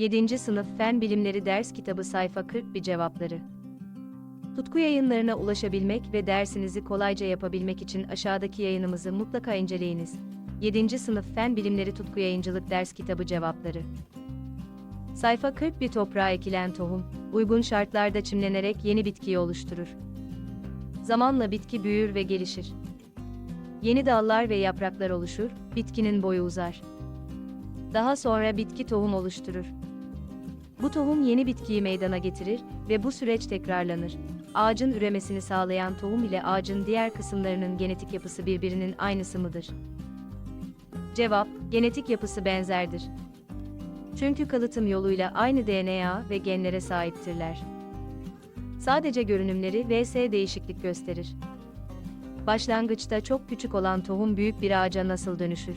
7. Sınıf Fen Bilimleri Ders Kitabı Sayfa 41 Cevapları Tutku yayınlarına ulaşabilmek ve dersinizi kolayca yapabilmek için aşağıdaki yayınımızı mutlaka inceleyiniz. 7. Sınıf Fen Bilimleri Tutku Yayıncılık Ders Kitabı Cevapları Sayfa 41 Toprağa ekilen tohum, uygun şartlarda çimlenerek yeni bitkiyi oluşturur. Zamanla bitki büyür ve gelişir. Yeni dallar ve yapraklar oluşur, bitkinin boyu uzar. Daha sonra bitki tohum oluşturur. Bu tohum yeni bitkiyi meydana getirir ve bu süreç tekrarlanır. Ağacın üremesini sağlayan tohum ile ağacın diğer kısımlarının genetik yapısı birbirinin aynısı mıdır? Cevap, genetik yapısı benzerdir. Çünkü kalıtım yoluyla aynı DNA ve genlere sahiptirler. Sadece görünümleri vs değişiklik gösterir. Başlangıçta çok küçük olan tohum büyük bir ağaca nasıl dönüşür?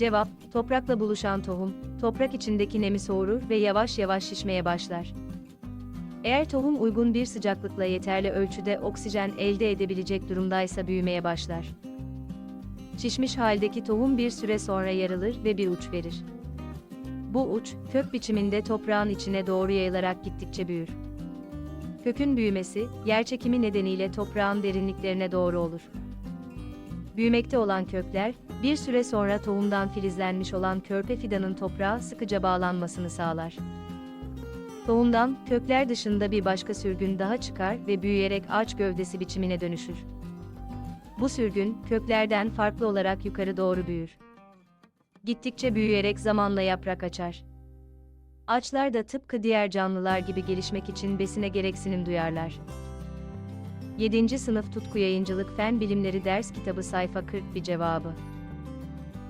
Cevap, toprakla buluşan tohum, toprak içindeki nemi soğurur ve yavaş yavaş şişmeye başlar. Eğer tohum uygun bir sıcaklıkla yeterli ölçüde oksijen elde edebilecek durumdaysa büyümeye başlar. Şişmiş haldeki tohum bir süre sonra yarılır ve bir uç verir. Bu uç, kök biçiminde toprağın içine doğru yayılarak gittikçe büyür. Kökün büyümesi, yerçekimi nedeniyle toprağın derinliklerine doğru olur. Büyümekte olan kökler, bir süre sonra tohumdan filizlenmiş olan körpe fidanın toprağa sıkıca bağlanmasını sağlar. Tohumdan, kökler dışında bir başka sürgün daha çıkar ve büyüyerek ağaç gövdesi biçimine dönüşür. Bu sürgün, köklerden farklı olarak yukarı doğru büyür. Gittikçe büyüyerek zamanla yaprak açar. Ağaçlar da tıpkı diğer canlılar gibi gelişmek için besine gereksinim duyarlar. 7. Sınıf Tutku Yayıncılık Fen Bilimleri Ders Kitabı Sayfa 41 Cevabı